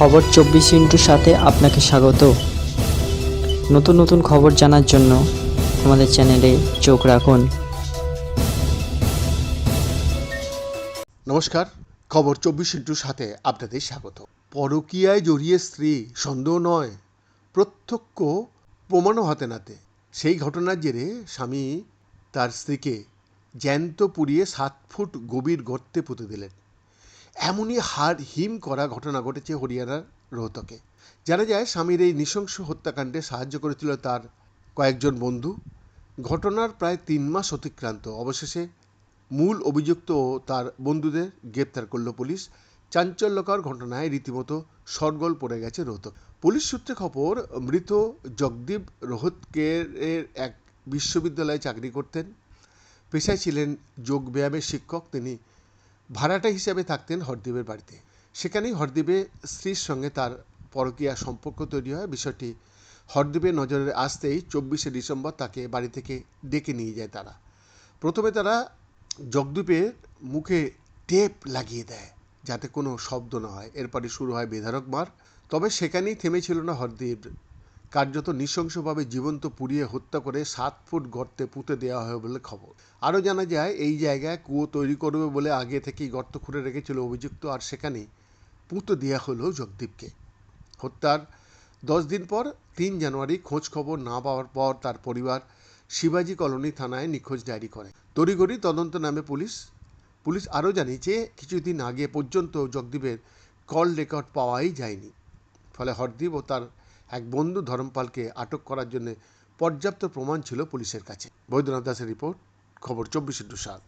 খবর চব্বিশ ইন্টুর সাথে আপনাকে স্বাগত। নতুন নতুন খবর জানার জন্য আমাদের চ্যানেলে চোখ রাখুন। নমস্কার, খবর চব্বিশ ইন্টুর সাথে আপনাদের স্বাগত। পরকীয়ায় জড়িয়ে স্ত্রী, সন্দেহ নয়, প্রত্যক্ষ প্রমাণও হাতে নাতে। সেই ঘটনার জেরে স্বামী তার স্ত্রীকে জ্যান্ত পুড়িয়ে সাত ফুট গভীর গর্তে পুঁতে দিলেন। এমনই হাড় হিম করা ঘটনা ঘটেছে হরিয়ানার রোহতকে। জানা যায়, স্বামীর এই নৃশংস হত্যাকাণ্ডে সাহায্য করেছিল তার কয়েকজন বন্ধু। ঘটনার প্রায় তিন মাস অতিক্রান্ত। অবশেষে মূল অভিযুক্ত ও তার বন্ধুদের গ্রেপ্তার করল পুলিশ। চাঞ্চল্যকর ঘটনায় রীতিমতো সরগোল পড়ে গেছে রোহতক। পুলিশ সূত্রে খবর, মৃত জগদীপ রোহতকের এক বিশ্ববিদ্যালয়ে চাকরি করতেন। পেশায় ছিলেন যোগব্যায়ামের শিক্ষক। তিনি ভাড়াটা হিসাবে থাকতেন হরদীপের বাড়িতে। সেখানেই হরদীপের স্ত্রীর সঙ্গে তার পরকীয়া সম্পর্ক তৈরি হয়। বিষয়টি হরদীপের নজরে আসতেই চব্বিশে ডিসেম্বর তাকে বাড়ি থেকে ডেকে নিয়ে যায় তারা। প্রথমে তারা জগদীপের মুখে টেপ লাগিয়ে দেয় যাতে কোনো শব্দ না হয়। এরপরে শুরু হয় বেধারক মার। তবে সেখানেই থেমেছিল না হরদীপ কার্যত নৃশংসভাবে জীবন্ত পুড়িয়ে হত্যা করে সাত ফুট গর্তে পুঁতে দেওয়া হয় বলে খবর। আরও জানা যায়, এই জায়গায় কুয়ো তৈরি করবে বলে আগে থেকেই গর্ত খুঁড়ে রেখেছিল অভিযুক্ত আর সেখানে পুঁতে দেওয়া হলো জগদীপকে। হত্যার দশ দিন পর, তিন জানুয়ারি খোঁজ খবর না পাওয়ার পর তার পরিবার শিবাজি কলোনি থানায় নিখোঁজ ডায়েরি করে। তড়িঘড়ি তদন্ত নামে পুলিশ। পুলিশ আরও জানিয়েছে, কিছুদিন আগে পর্যন্ত জগদীপের কল রেকর্ড পাওয়াই যায়নি। ফলে হরদীপ ও তার এক বন্ধু ধরমপালকে আটক করার জন্য পর্যাপ্ত প্রমাণ ছিল পুলিশের কাছে। বৈদ্যনাথ দাসের রিপোর্ট, খবর চব্বিশে ইন্টু সাত।